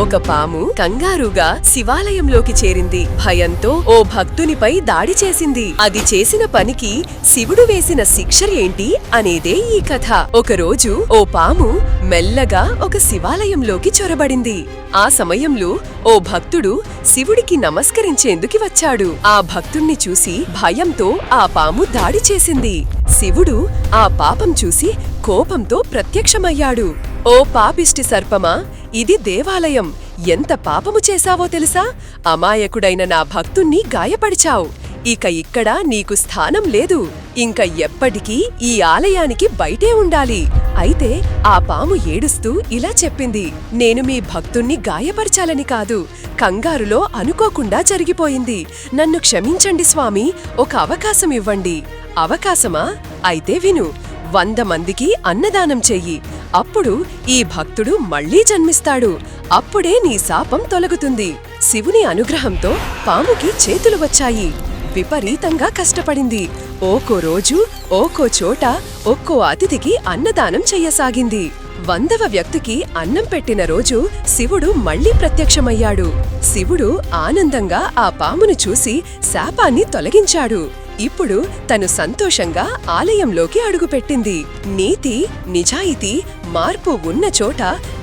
ఒక పాము కంగారుగా శివాలయంలోకి చేరింది. భయంతో ఓ భక్తునిపై దాడి చేసింది. అది చేసిన పనికి శివుడు వేసిన శిక్ష ఏంటి అనేదే ఈ కథ. ఒకరోజు ఓ పాము మెల్లగా ఒక శివాలయంలోకి చొరబడింది. ఆ సమయంలో ఓ భక్తుడు శివుడికి నమస్కరించేందుకు వచ్చాడు. ఆ భక్తుణ్ణి చూసి భయంతో ఆ పాము దాడి చేసింది. శివుడు ఆ పాపం చూసి కోపంతో ప్రత్యక్షమయ్యాడు. ఓ పాపిష్టి సర్పమా ఇది దేవాలయం. ఎంత పాపము చేశావో తెలుసా? అమాయకుడైన నా భక్తుణ్ణి గాయపడిచావు. ఇక ఇక్కడ నీకు స్థానం లేదు. ఇంక ఎప్పటికీ ఈ ఆలయానికి బయటే ఉండాలి. అయితే ఆ పాము ఏడుస్తూ ఇలా చెప్పింది. నేను మీ భక్తుణ్ణి గాయపరచాలని కాదు. కంగారులో అనుకోకుండా జరిగిపోయింది. నన్ను క్షమించండి స్వామి. ఒక అవకాశం ఇవ్వండి. అవకాశమా? అయితే విను. వంద మందికి అన్నదానం చెయ్యి. అప్పుడు ఈ భక్తుడు మళ్ళీ జన్మిస్తాడు. అప్పుడే నీ శాపం తొలగుతుంది. శివుని అనుగ్రహంతో పాముకి చేతులు వచ్చాయి. విపరీతంగా కష్టపడింది. ఓకో రోజు ఓకో చోట ఒక్కో అతిథికి అన్నదానం చెయ్యసాగింది. వందవ వ్యక్తికి అన్నం పెట్టిన రోజు శివుడు మళ్ళీ ప్రత్యక్షమయ్యాడు. శివుడు ఆనందంగా ఆ పామును చూసి శాపాన్ని తొలగించాడు. ఇప్పుడు తను సంతోషంగా ఆలయంలోకి అడుగుపెట్టింది. నీతి నిజాయితీ మార్పు ఉన్న చోట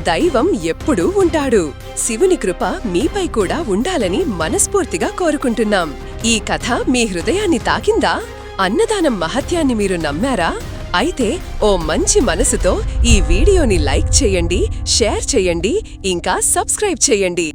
దైవం ఎప్పుడూ ఉంటాడు. శివుని కృప మీపై కూడా ఉండాలని మనస్ఫూర్తిగా కోరుకుంటున్నాం. ఈ కథ మీ హృదయాన్ని తాకిందా? అన్నదానం మహత్యాన్ని మీరు నమ్మారా? అయితే ఓ మంచి మనసుతో ఈ వీడియోని లైక్ చేయండి షేర్ చేయండి ఇంకా సబ్స్క్రైబ్ చేయండి.